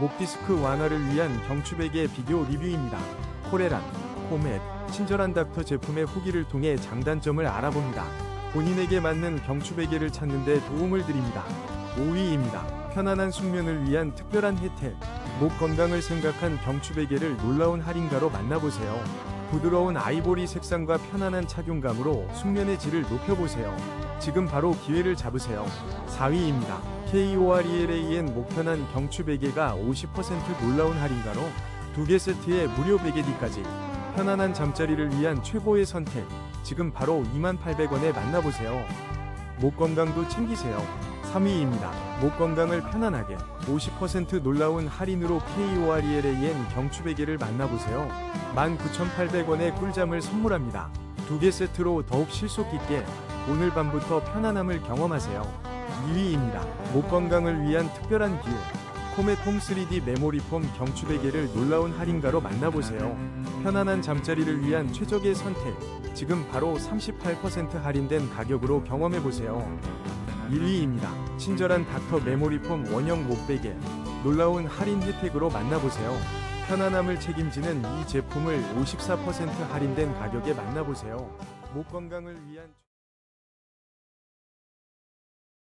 목 디스크 완화를 위한 경추베개 비교 리뷰입니다. 코레란, 코멧, 친절한 닥터 제품의 후기를 통해 장단점을 알아봅니다. 본인에게 맞는 경추베개를 찾는 데 도움을 드립니다. 5위입니다. 편안한 숙면을 위한 특별한 혜택. 목 건강을 생각한 경추베개를 놀라운 할인가로 만나보세요. 부드러운 아이보리 색상과 편안한 착용감으로 숙면의 질을 높여보세요. 지금 바로 기회를 잡으세요. 4위입니다. KORELAN 목편한 경추 베개가 50% 놀라운 할인가로 두 개 세트에 무료 베개디까지 편안한 잠자리를 위한 최고의 선택. 지금 바로 2800원에 만나보세요. 목 건강도 챙기세요. 3위입니다. 목 건강을 편안하게 50% 놀라운 할인으로 KORELAN 경추 베개를 만나보세요. 19,800원의 꿀잠을 선물합니다. 두 개 세트로 더욱 실속 있게 오늘 밤부터 편안함을 경험하세요. 2위입니다. 목 건강을 위한 특별한 기회. 코메폼 3D 메모리 폼 경추베개를 놀라운 할인가로 만나보세요. 편안한 잠자리를 위한 최적의 선택. 지금 바로 38% 할인된 가격으로 경험해보세요. 1위입니다. 친절한 닥터 메모리 폼 원형 목베개. 놀라운 할인 혜택으로 만나보세요. 편안함을 책임지는 이 제품을 54% 할인된 가격에 만나보세요. 목 건강을 위한